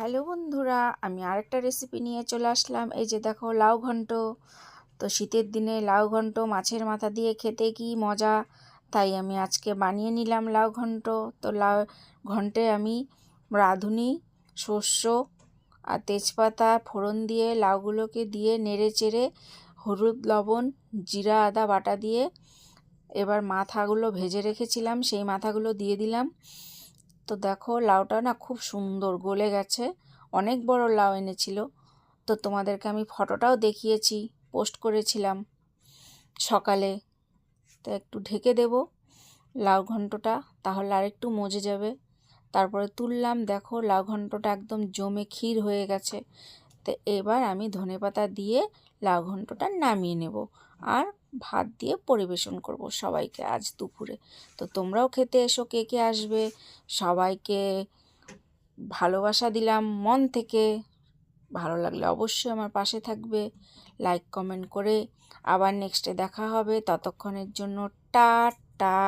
Hello বন্ধুরা, আমি আরেকটা রেসিপি নিয়ে চলে আসলাম। এই যে দেখো, লাউ ঘন্ট। তো শীতের দিনে লাউ ঘন্ট মাছের মাথা দিয়ে খেতে কি মজা? তাই আমি আজকে বানিয়ে নিলাম লাউ ঘন্ট। তো লাউ ঘন্টে আমি রাঁধুনি, শস্য আর তেজপাতা ফোড়ন দিয়ে লাউগুলোকে দিয়ে নেড়ে চেড়ে হলুদ, লবণ, জিরা, আদা, বাটা দিয়ে এবার মাথাগুলো ভেজে রেখেছিলাম। সেই মাথাগুলো দিয়ে দিলাম। তো দেখো লাউটা না খুব সুন্দর গলে গেছে। অনেক বড় লাউ এনেছিল। তো তোমাদেরকে আমি ফটোটাও দেখিয়েছি, পোস্ট করেছিলাম সকালে। তো একটু ঢেকে দেব লাউ ঘন্টটা, তাহলে আর একটু মজে যাবে। তারপরে তুললাম, দেখো লাউ ঘন্টটা একদম জমে ক্ষীর হয়ে গেছে। তো এবার আমি ধনেপাতা দিয়ে লাউ ঘন্টটা নামিয়ে নেব। আর ভাত দিয়ে পরিবেশন করব সবাইকে আজ দুপুরে। তো তোমরাও খেতে এসো, কে কে আসবে? সবাইকে ভালোবাসা দিলাম মন থেকে। ভালো লাগলে অবশ্যই আমার পাশে থাকবে। লাইক কমেন্ট করে আবার নেক্সটে দেখা হবে। ততক্ষণের জন্য টা টা